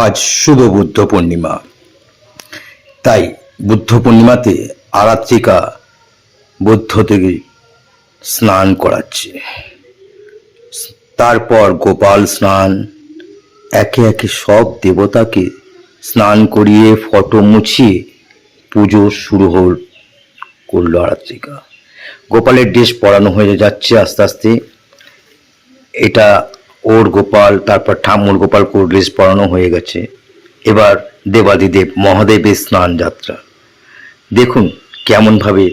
আজ শুভ বুদ্ধ পূর্ণিমা। তাই বুদ্ধ পূর্ণিমাতে আরাত্রিকা বুদ্ধ থেকে স্নান করাচ্ছে। তারপর গোপাল স্নান, একে একে সব দেবতাকে স্নান করিয়ে ফটো মুছিয়ে পুজো শুরু হল, করল আরাত্রিকা। গোপালের ড্রেস পরানো হয়ে যাচ্ছে আস্তে আস্তে। এটা ওর গোপাল, তারপর ঠাম্মুর গোপাল কোর ড্রেস পরানো হয়ে গেছে। এবার দেবাদিদেব মহাদেবের স্নান যাত্রা দেখুন কেমনভাবে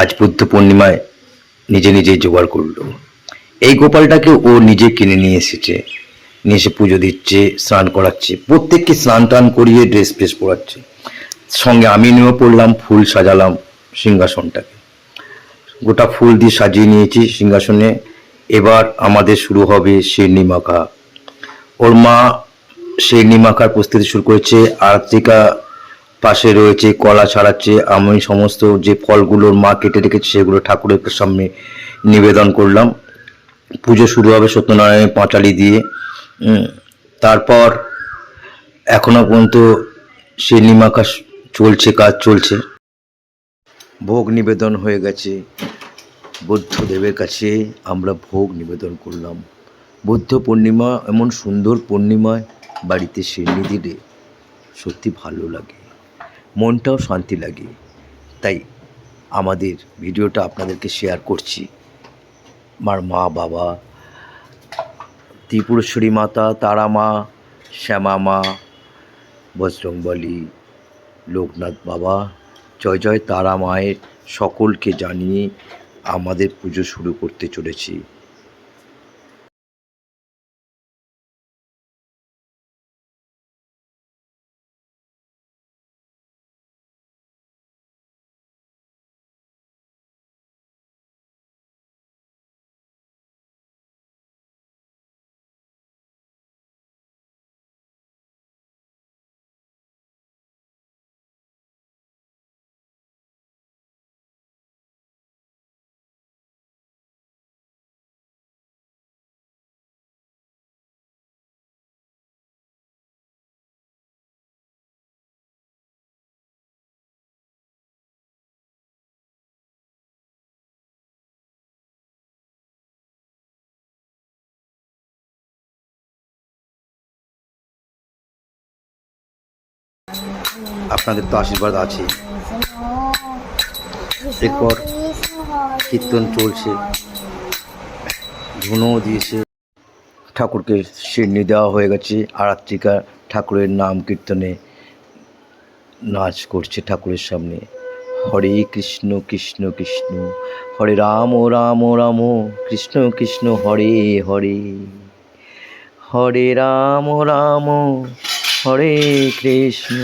আজ বুদ্ধ পূর্ণিমায় নিজে নিজে জোগাড় করল। এই গোপালটাকে ও নিজে কিনে নিয়ে এসেছে। নিয়ে এসে পুজো দিচ্ছে, স্নান করাচ্ছে, প্রত্যেককে স্নান টান করিয়ে ড্রেস ফ্রেস পরাচ্ছে। সঙ্গে আমি নিয়েও পড়লাম, ফুল সাজালাম সিংহাসনটাকে। গোটা ফুল দিয়ে সাজিয়ে নিয়েছি সিংহাসনে। এবার আমাদের শুরু হবে শিরনি মাখা ওর মা শিরনি মাখার প্রস্তুতি শুরু করেছে আর্তিকা পাশে রয়েছে, কলা ছাড়াচ্ছে, আমি সমস্ত যে ফলগুলোর মা কেটে রেখেছে সেগুলো ঠাকুরের সামনে নিবেদন করলাম। পুজো শুরু হবে সত্যনারায়ণের পাঁচালি দিয়ে। তারপর এখনও পর্যন্ত শিরনি মাখা চলছে, কাজ চলছে। ভোগ নিবেদন হয়ে গেছে। বুদ্ধদেবের কাছে আমরা ভোগ নিবেদন করলাম। বুদ্ধ পূর্ণিমা এমন সুন্দর পূর্ণিমায় বাড়িতে শিরনি দিলে সত্যি ভালো লাগে। মনটাও শান্তি লাগে। তাই আমাদের ভিডিওটা আপনাদেরকে শেয়ার করছি। আমার মা, বাবা, ত্রিপুরেশ্বরী মাতা, তারা মা, শ্যামা মা, বজরংবলী, লোকনাথ বাবা, জয় জয় তারা মায়ের সকলকে জানিয়ে আমাদের পুজো শুরু করতে চলেছি। আপনাদের তো আশীর্বাদ আছে এরপর কীর্তন চলছে। ধুনোও দিয়েছে। ঠাকুরকে শিরনি দেওয়া হয়ে গেছে। আরাত্রিকা ঠাকুরের নাম কীর্তনে নাচ করছে ঠাকুরের সামনে। হরে কৃষ্ণ কৃষ্ণ কৃষ্ণ। হরে রাম রাম রাম। কৃষ্ণ কৃষ্ণ। হরে হরে। হরে রাম রাম। হরে কৃষ্ণ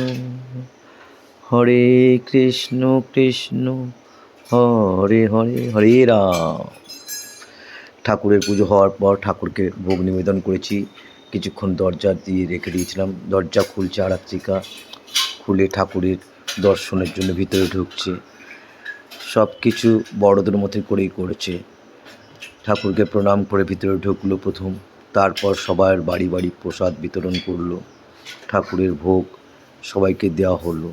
হরে কৃষ্ণ কৃষ্ণ, হরে হরে হরে রাম। ঠাকুরের পুজো হওয়ার পর ঠাকুরকে ভোগ নিবেদন করেছি। কিছুক্ষণ দরজা দিয়ে রেখে দিয়েছিলাম। দরজা খুলছে আরাত্রিকা। খুলে ঠাকুরের দর্শনের জন্য ভিতরে ঢুকছে। সব কিছু বড়দের মতো করেই করেছে। ঠাকুরকে প্রণাম করে ভিতরে ঢুকলো প্রথম। তারপর সবার বাড়ি বাড়ি প্রসাদ বিতরণ করল। ঠাকুরের ভোগ সবাইকে দেওয়া হলো।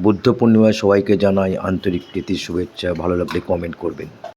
বুদ্ধ পূর্ণিমায় সবাইকে জানাই আন্তরিক প্রীতি শুভেচ্ছা। ভালো লাগলে কমেন্ট করবেন।